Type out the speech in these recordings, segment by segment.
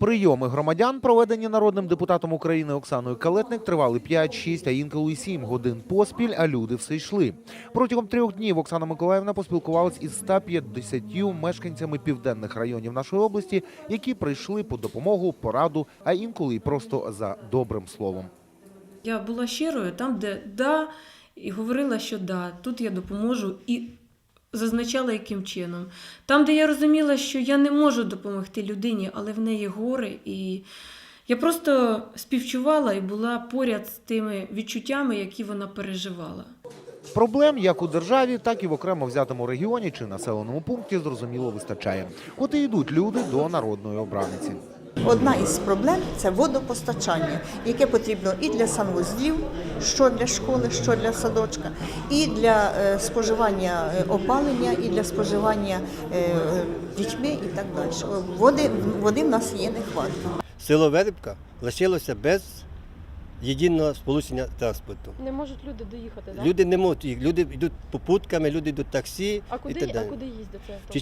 Прийоми громадян, проведені народним депутатом України Оксаною Калетник, тривали 5-6, а інколи й 7 годин поспіль, а люди все йшли. Протягом трьох днів Оксана Миколаївна поспілкувалась із 150 мешканцями південних районів нашої області, які прийшли по допомогу, пораду, а інколи просто за добрим словом. Я була щирою там, де да, і говорила, що да, тут я допоможу, і зазначала, яким чином. Там, де я розуміла, що я не можу допомогти людині, але в неї горе, і я просто співчувала і була поряд з тими відчуттями, які вона переживала. Проблем як у державі, так і в окремо взятому регіоні чи населеному пункті зрозуміло вистачає. От і йдуть люди до народної обраниці. Одна із проблем це водопостачання, яке потрібно і для санвузлів, що для школи, що для садочка, і для е, споживання е, опалення, і для споживання е, дітьми і так далі. Води, води в нас є нехватка. Село Вербка лишилося без єдиного сполучення транспорту. Не можуть люди доїхати, так? Люди не можуть, їх- люди йдуть попутками, люди йдуть таксі А і куди, так а далі. куди їздять це автобус?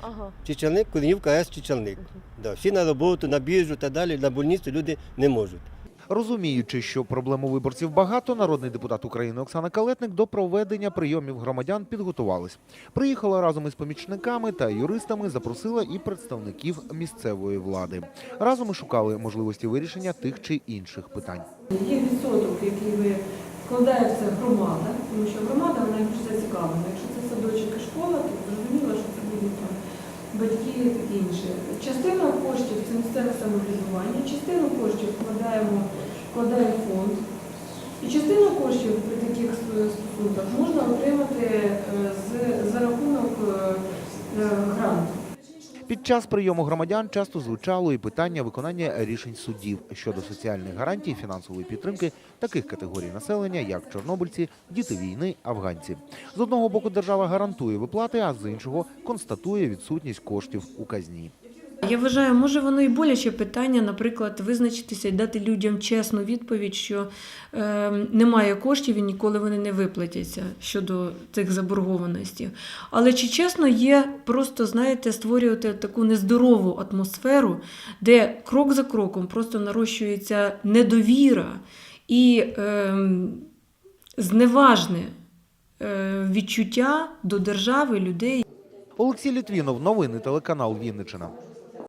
Ага. Чечельник, Коренівка, АЕС Чечельник. Да, всі на роботу, на біржу та далі, на больницю люди не можуть. Розуміючи, що проблем у виборців багато, народний депутат України Оксана Калетник до проведення прийомів громадян підготувалась. Приїхала разом із помічниками та юристами, запросила і представників місцевої влади. Разом і шукали можливості вирішення тих чи інших питань. Є відсоток, який ви вкладає громада, тому що громада вона більш зацікавлена. Якщо це садочок і школа, то зрозуміло, що це будуть там батьки і інше. Частину коштів це місцеве самоврядування, частину коштів вкладаємо, вкладає фонд. І частину коштів при таких стосунках можна отримати е, з, за рахунок е, е, гранту. Під час прийому громадян часто звучало і питання виконання рішень судів щодо соціальних гарантій фінансової підтримки таких категорій населення, як чорнобильці, діти війни, афганці. З одного боку, держава гарантує виплати, а з іншого констатує відсутність коштів у казні. Я вважаю, може воно і боляче питання, наприклад, визначитися і дати людям чесну відповідь, що е, немає коштів і ніколи вони не виплатяться щодо цих заборгованостей. Але чи чесно є просто, знаєте, створювати таку нездорову атмосферу, де крок за кроком просто нарощується недовіра і е, зневажне е, відчуття до держави, людей. Олексій Літвінов, новини телеканал Вінниччина.